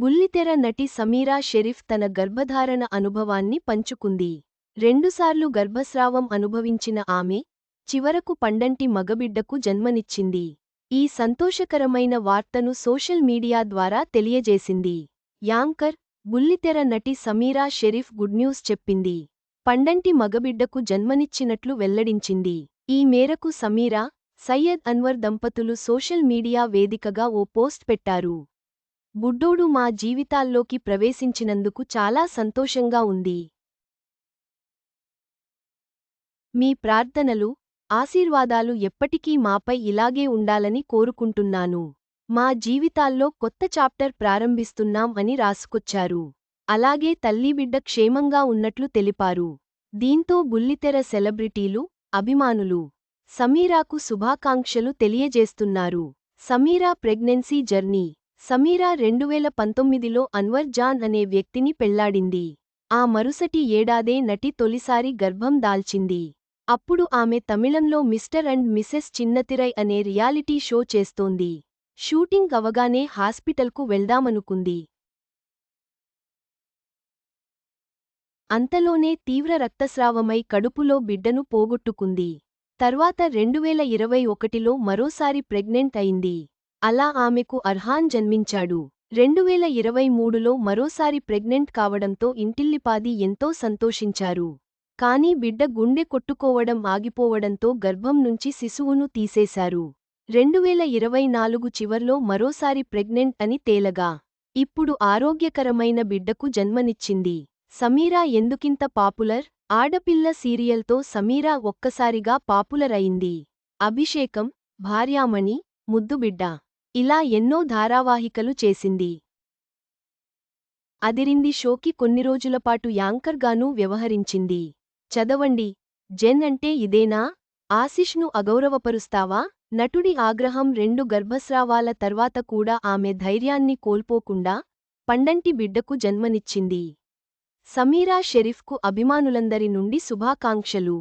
బుల్లితెర నటి సమీరా షెరీఫ్ తన గర్భధారణ అనుభవాన్ని పంచుకుంది. రెండుసార్లు గర్భస్రావం అనుభవించిన ఆమె చివరకు పండంటి మగబిడ్డకు జన్మనిచ్చింది. ఈ సంతోషకరమైన వార్తను సోషల్ మీడియా ద్వారా తెలియజేసింది. యాంకర్ బుల్లితెర నటి సమీరా షెరీఫ్ గుడ్ న్యూస్ చెప్పింది. పండంటి మగబిడ్డకు జన్మనిచ్చినట్లు వెల్లడించింది. ఈ మేరకు సమీరా సయ్యద్ అన్వర్ దంపతులు సోషల్ మీడియా వేదికగా ఓ పోస్ట్ పెట్టారు. బుడ్డోడు మా జీవితాల్లోకి ప్రవేశించినందుకు చాలా సంతోషంగా ఉంది. మీ ప్రార్థనలు ఆశీర్వాదాలు ఎప్పటికీ మాపై ఇలాగే ఉండాలని కోరుకుంటున్నాను. మా జీవితాల్లో కొత్త చాప్టర్ ప్రారంభిస్తున్నాం అని రాసుకొచ్చారు. అలాగే తల్లిబిడ్డ క్షేమంగా ఉన్నట్లు తెలిపారు. దీంతో బుల్లితెర సెలబ్రిటీలు అభిమానులు సమీరాకు శుభాకాంక్షలు తెలియజేస్తున్నారు. సమీరా ప్రెగ్నెన్సీ జర్నీ సమీరా రెండువేల పంతొమ్మిదిలో అన్వర్ జాన్ అనే వ్యక్తిని పెళ్ళాడింది. ఆ మరుసటి ఏడాదే నటి తొలిసారి గర్భం దాల్చింది. అప్పుడు ఆమె తమిళంలో మిస్టర్ అండ్ మిసెస్ చిన్నతిరై అనే రియాలిటీ షో చేస్తోంది. షూటింగ్ అవగానే హాస్పిటల్కు వెళ్దామనుకుంది. అంతలోనే తీవ్ర రక్తస్రావమై కడుపులో బిడ్డను పోగొట్టుకుంది. తర్వాత రెండువేల ఇరవై ఒకటిలో మరోసారి ప్రెగ్నెంట్ అయింది. అలా ఆమెకు అర్హాన్ జన్మించాడు. రెండువేల ఇరవై మూడులో మరోసారి ప్రెగ్నెంట్ కావడంతో ఇంటిల్లిపాది ఎంతో సంతోషించారు. కానీ బిడ్డ గుండె కొట్టుకోవడం ఆగిపోవడంతో గర్భం నుంచి శిశువును తీసేశారు. రెండువేల ఇరవై నాలుగు చివర్లో మరోసారి ప్రెగ్నెంట్ అని తేలగా. ఇప్పుడు ఆరోగ్యకరమైన బిడ్డకు జన్మనిచ్చింది. సమీరా ఎందుకింత పాపులర్? ఆడపిల్ల సీరియల్తో సమీరా ఒక్కసారిగా పాపులర్ అయింది అభిషేకం భార్యామణి ముద్దుబిడ్డ. ఇలా ఎన్నో ధారావాహికలు చేసింది. అదిరింది షోకి కొన్ని రోజులపాటు యాంకర్గానూ వ్యవహరించింది. చదవండి. జెన్ అంటే ఇదేనా? ఆశిష్ను అగౌరవపరుస్తావా? నటుడి ఆగ్రహం రెండు గర్భస్రావాల తర్వాత కూడా ఆమె ధైర్యాన్ని కోల్పోకుండా పండంటి బిడ్డకు జన్మనిచ్చింది. సమీరా షెరీఫ్కు అభిమానులందరి నుండి శుభాకాంక్షలు.